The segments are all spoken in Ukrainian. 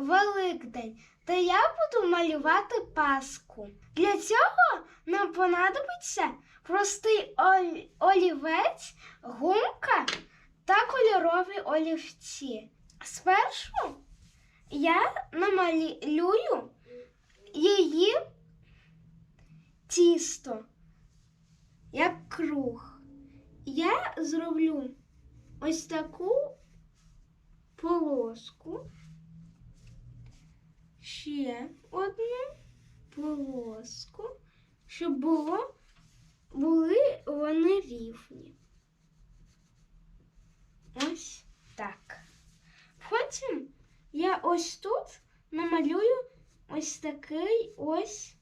Великдень, то я буду малювати паску. Для цього нам понадобиться простий олівець, гумка та кольорові олівці. Спершу я намалюю її тісто, як круг. Я зроблю ось таку полоску, ще одну полоску, щоб було, були вони рівні. Ось так. Потім я ось тут намалюю ось такий ось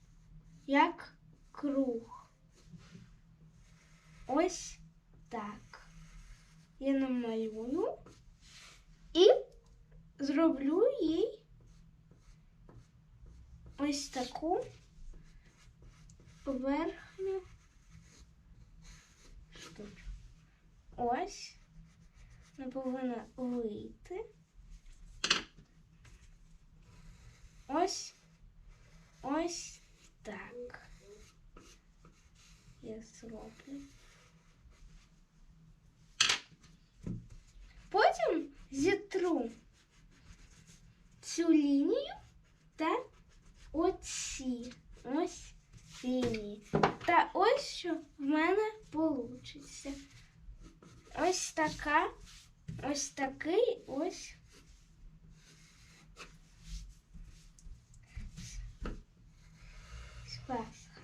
як круг. Ось так. Я намалюю і зроблю їй ось таку верхню штучку. Ось вона повинна вийти. Ось ось так. Я зроблю. Потім зітру цю лінію та оці ось лінії. Та ось що в мене вийде. Ось така, ось такий ось. Пасха.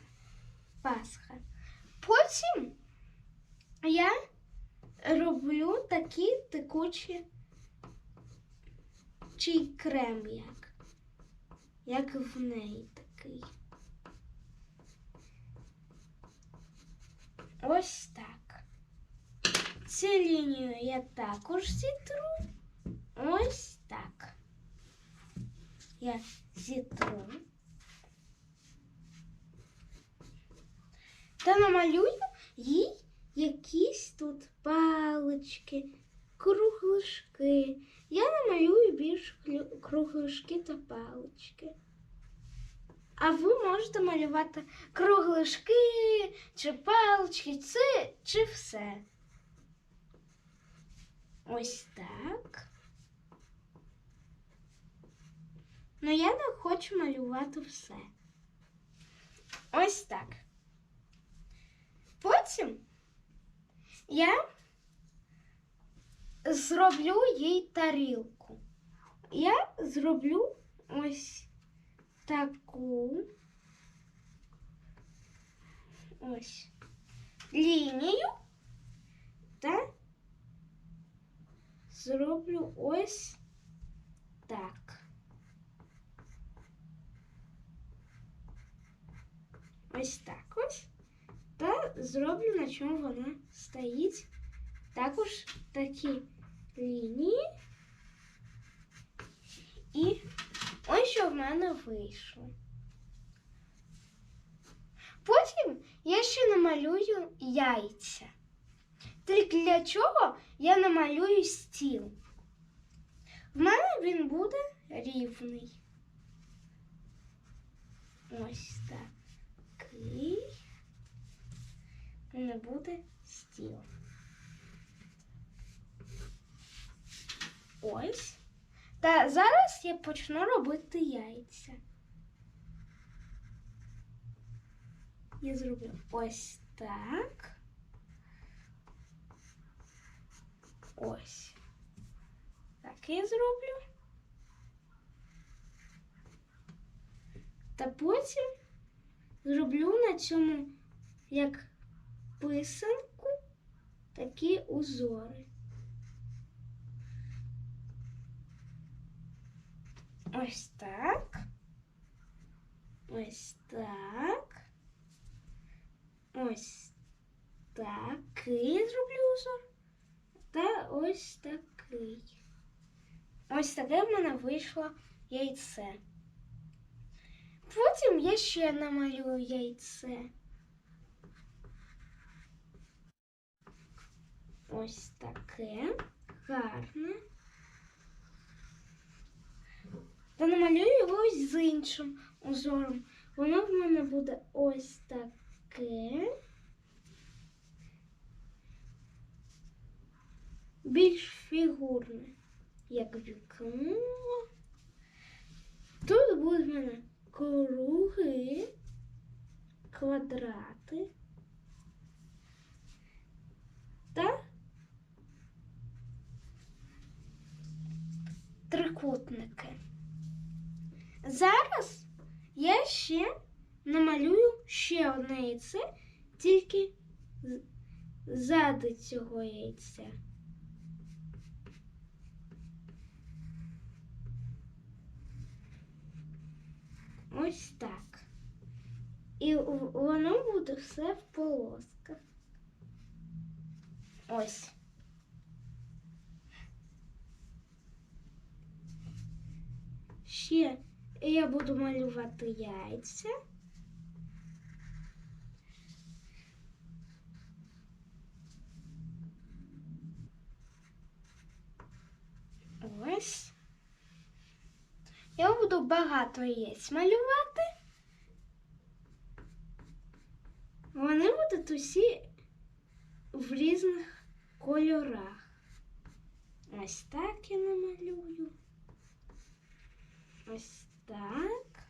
Пасха. Потім я роблю такі текучі чий крем як. Як в неї такий. Ось. Цю лінію я також зітру. Ось так. Я зітру. Та намалюю їй якісь тут палички, кругляшки. Я намалюю більш кругляшки та палички. А ви можете малювати кругляшки чи палички, це чи все. Ось так. Ну я не хочу малювати все. Ось так. Потім я зроблю їй тарілку. Я зроблю ось таку ось лінію та зроблю ось так. Ось так ось. Та зроблю, на чому вона стоїть. Також такі лінії. І ось що в мене вийшло. Потім я ще намалюю яйця. Тільки для чого я намалюю стіл. В мене він буде рівний. Ось такий. Не буде стіл. Ось. Та зараз я почну робити яйця. Я зроблю ось так. Ось. Так я зроблю. Та потім зроблю на цьому як писанку такі узори. Ось так. Ось так. Ось такий зроблю узор. Та ось такий. Ось таке в мене вийшло яйце. Потім я ще намалюю яйце. Ось таке гарне. та намалюю його ось з іншим узором. Воно в мене буде ось таке. Більш фігурне, як вікно. Тут будуть в мене круги, квадрати та трикутники. Зараз я ще намалюю ще одне яйце, тільки ззади цього яйця. Ось так. І воно буде все в полосках. Ось. Ще я буду малювати яйця. буду багато яєць малювати. Вони будуть усі в різних кольорах. Ось так я намалюю. Ось так.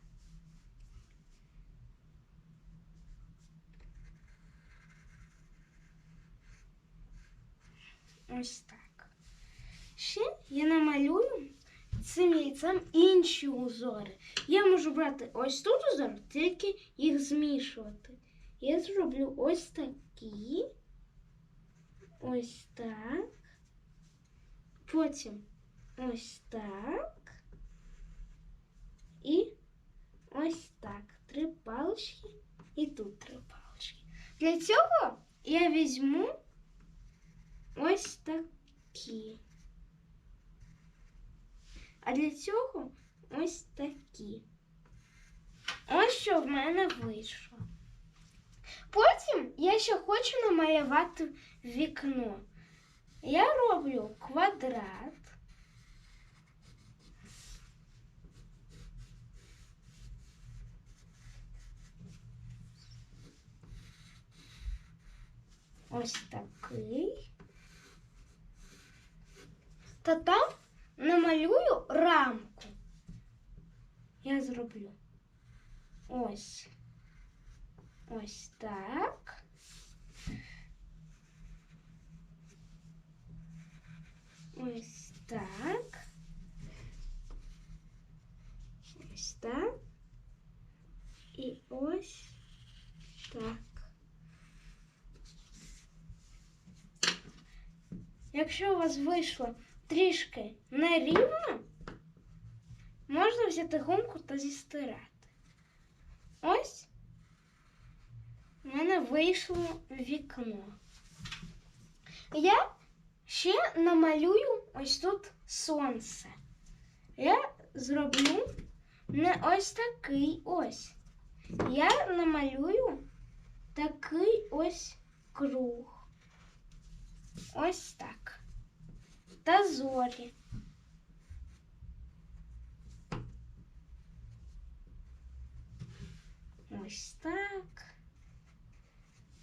Ось так. Ще я намалюю цим яйцем інші узори. Я можу брати ось тут узор, тільки їх змішувати. Я зроблю ось такі. Ось так. Потім ось так. І ось так. Три палички і тут три палички. Для цього я візьму ось такі. А для цього ось такі. Ось що в мене вийшло. Потім я ще хочу намалювати вікно. Я роблю квадрат. Ось такий. Та там намалюю рамку. Я зроблю ось. Ось так. Ось так. Ось так. І ось так. Якщо у вас вийшло трішки нерівно, можна взяти гумку та зістирати. Ось у мене вийшло вікно. Я ще намалюю ось тут сонце. Я зроблю не ось такий ось. Я намалюю такий ось круг. Ось так. Та зорі. Ось так.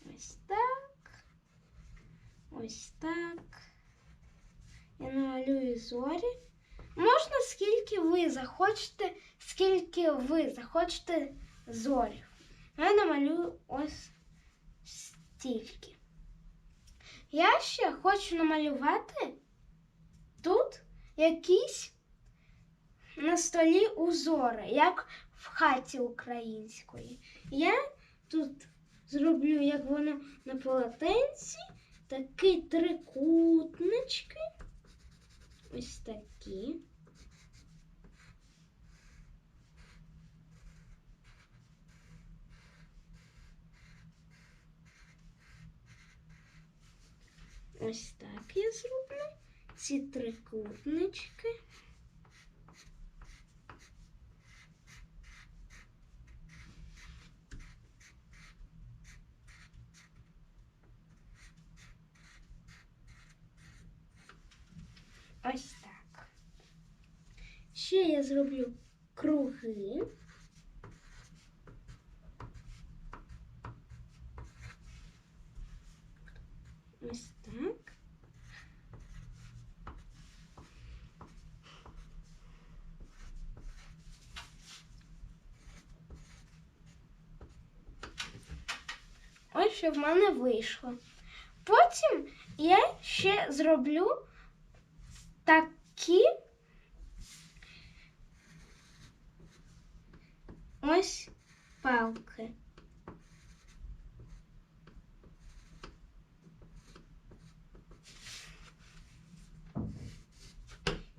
Ось так. Ось так. Я намалюю зорі. Можна скільки ви захочете, скільки ви захочете зорів. Я намалюю ось стільки. Я ще хочу намалювати тут якісь на столі узори, як в хаті української. Я тут зроблю, як воно на полотенці, такі трикутнички. Ось такі. Ось так я зроблю ці трикутнички. Ось так. Ще я зроблю круги. Ось так. Ось що в мене вийшло. Потім я ще зроблю такі ось палки.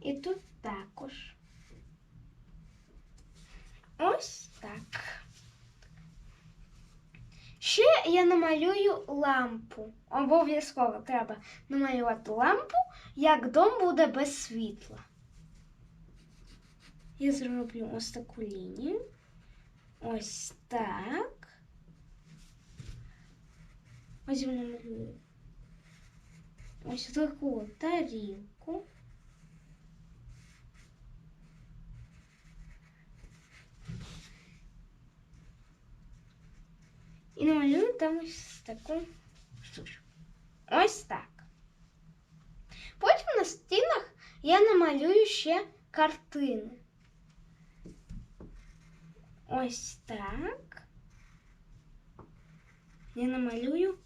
І тут також. Ось так. Ще я намалюю лампу. Обов'язково треба намалювати лампу, як дом буде без світла. Я зроблю ось таку лінію. Ось так. Ось я намалюю. Ось таку тарілку. І намалюю там ось таку штучку. Ось так. Потім на стінах я намалюю ще картини. Ось так. Я намалюю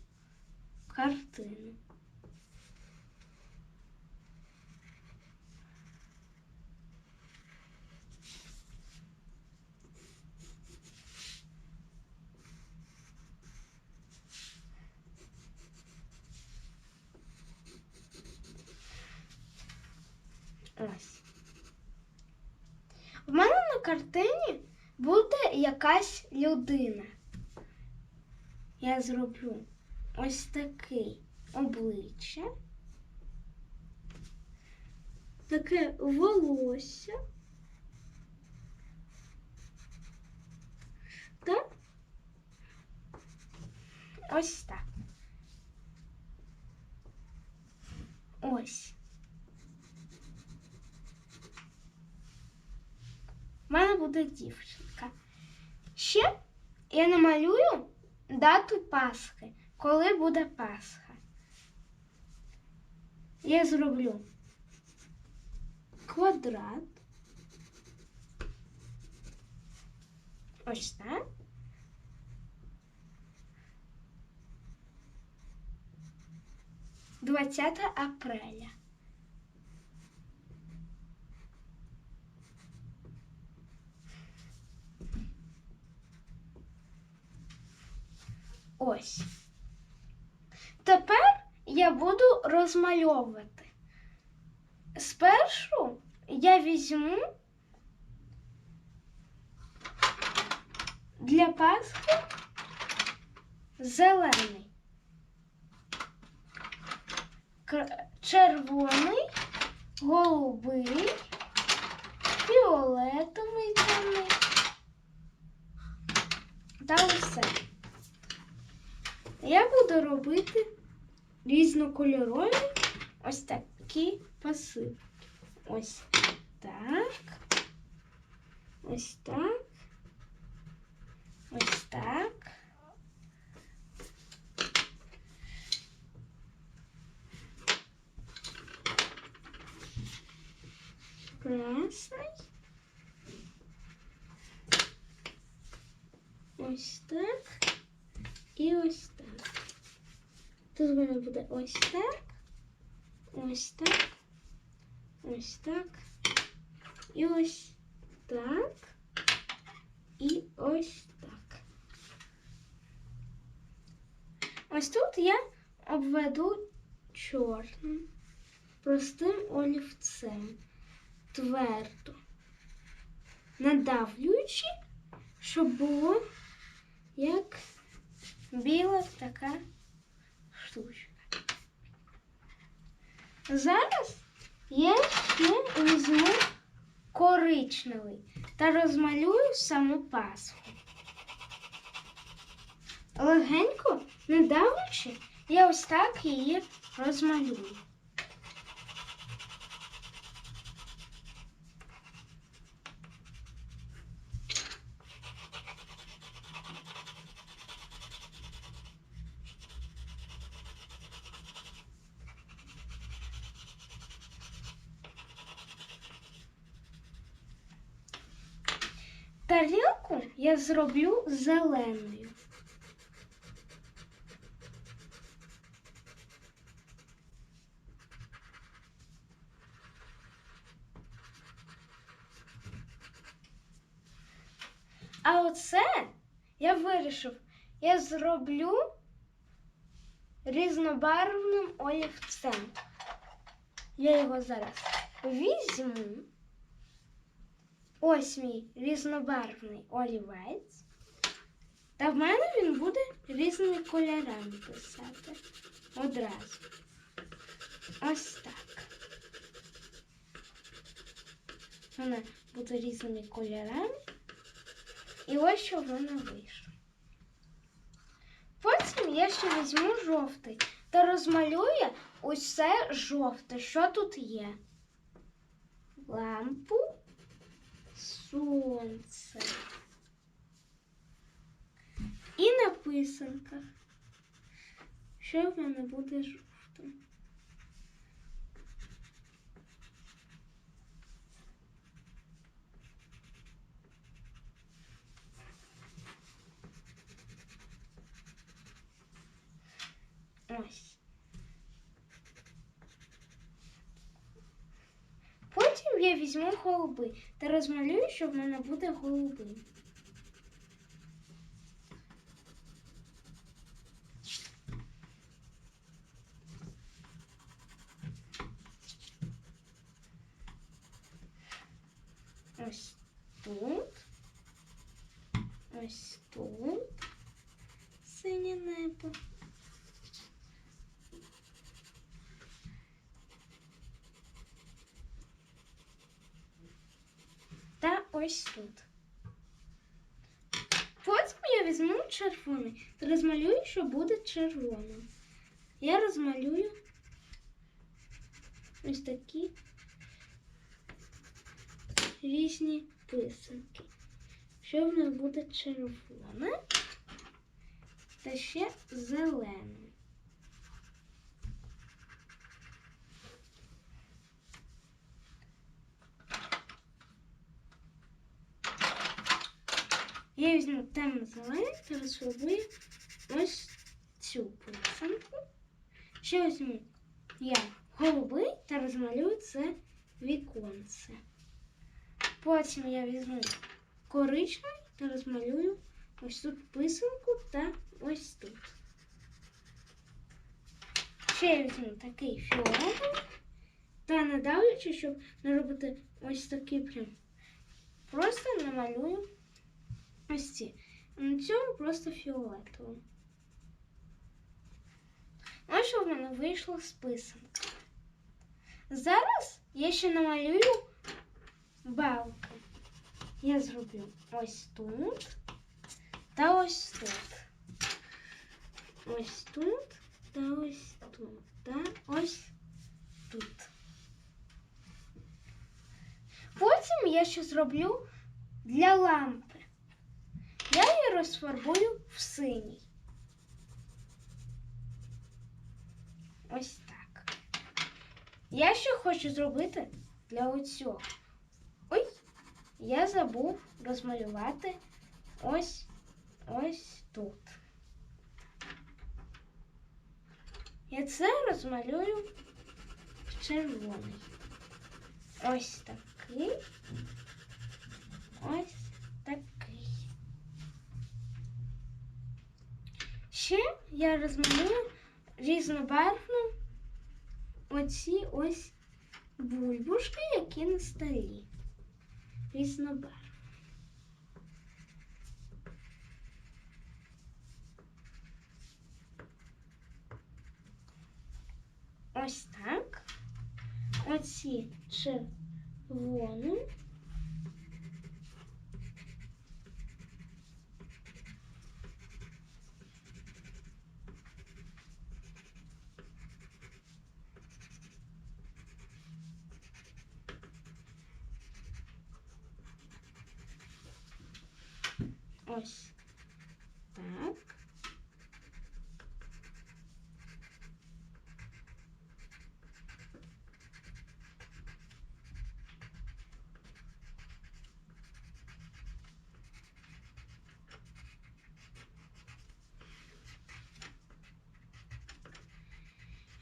картину. Картині буде якась людина. Я зроблю ось такий обличчя, таке волосся. Так? Ось так. Ось. У мене буде дівчинка. Ще я намалюю дату Пасхи, коли буде Пасха. Я зроблю квадрат. Ось так. Двадцяте апреля. Ось. Тепер я буду розмальовувати. Спершу я візьму для Пасхи зелений, червоний, голубий, фіолетовий темний та усе. Я буду робити різнокольорові ось такі посипки. Ось так. Ось так. Ось так. Красний. Ось так. І ось так. Тут в мене буде ось так, ось так, ось так, і ось так, і ось так. Ось тут я обведу чорним, простим олівцем, твердо, надавлюючи, щоб було як біла така штучка. Зараз я ще візьму коричневий та розмалюю саму пасху. Легенько, не давлячи, я ось так її розмалюю. Тарілку я зроблю зеленою. А оце я вирішив, я зроблю різнобарвним олівцем. Я його зараз візьму. Ось мій різнобарвний олівець. Та в мене він буде різними кольорами писати. Одразу. Ось так. Вона буде різними кольорами. І ось що в мене вийшло. Потім я ще візьму жовтий та розмалюю усе жовте, що тут є. Лампу, сонце. І на писанках, що в мене буде жовтим. Ось. Потім я візьму голуби та розмалюю, що в мене буде голуби. Ось тут. Ось тут. Синє небо. Та ось тут. Потім я візьму червоний розмалюю, що буде червоним. Я розмалюю ось такі різні писанки. Що в нас буде червоне та ще зелене. Я візьму темно зелене та розфарбую ось цю писанку. Ще візьму я голубий та розмалюю це віконце. Потім я візьму коричневий та розмалюю ось тут писанку та ось тут. Ще я візьму такий фіолетовий та надавлячи, щоб не робити ось такий прям. Просто намалюю ось ці. На цьому просто фіолетово. Ось що в мене вийшло з писанка. Зараз я ще намалюю балки. Я зроблю ось тут та ось тут. Ось тут та ось тут. Та ось тут. Потім я ще зроблю для лампи. Я її розфарбую в синій. Ось так. Я ще хочу зробити для оцього. Ой, я забув розмалювати ось ось тут. Я це розмалюю в червоний. Ось такий. Ось такий. Ще я розмалюю різнобарвно оці ось бульбушки, які на столі. Різнобарвні. Ось так. Оці червоні. Ось так.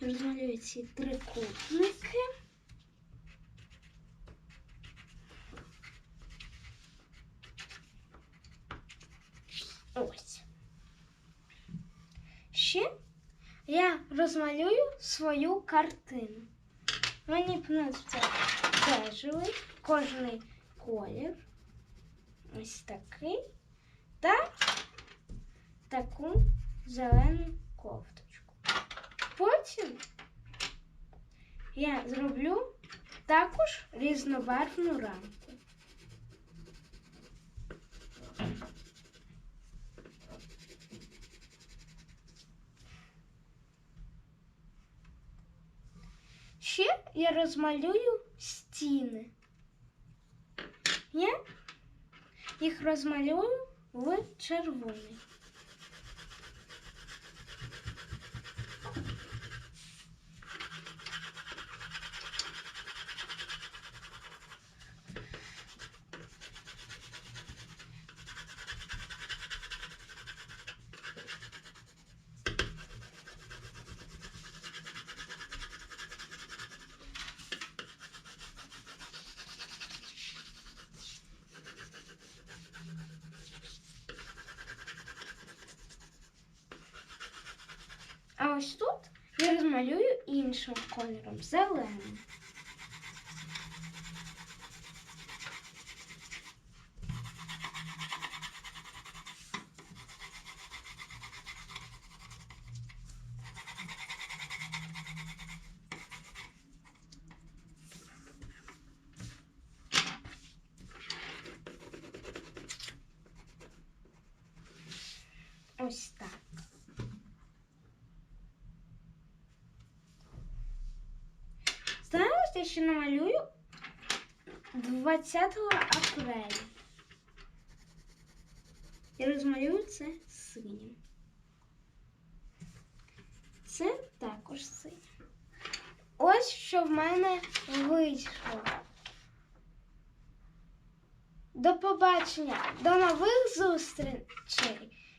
Розмалюю ці трикутники. Свою картину. Мені приноситься бежевий, кожний колір. Ось такий. Та таку зелену кофточку. Потім я зроблю також різнобарвну рамку. Ще я розмалюю стіни. Я їх розмалюю в червоний. А ось тут я розмалюю іншим кольором зеленим. Ось так. Я ще намалюю 20 апреля. І розмалюю це синім. Це також синім. Ось що в мене вийшло. До побачення, до нових зустрічей.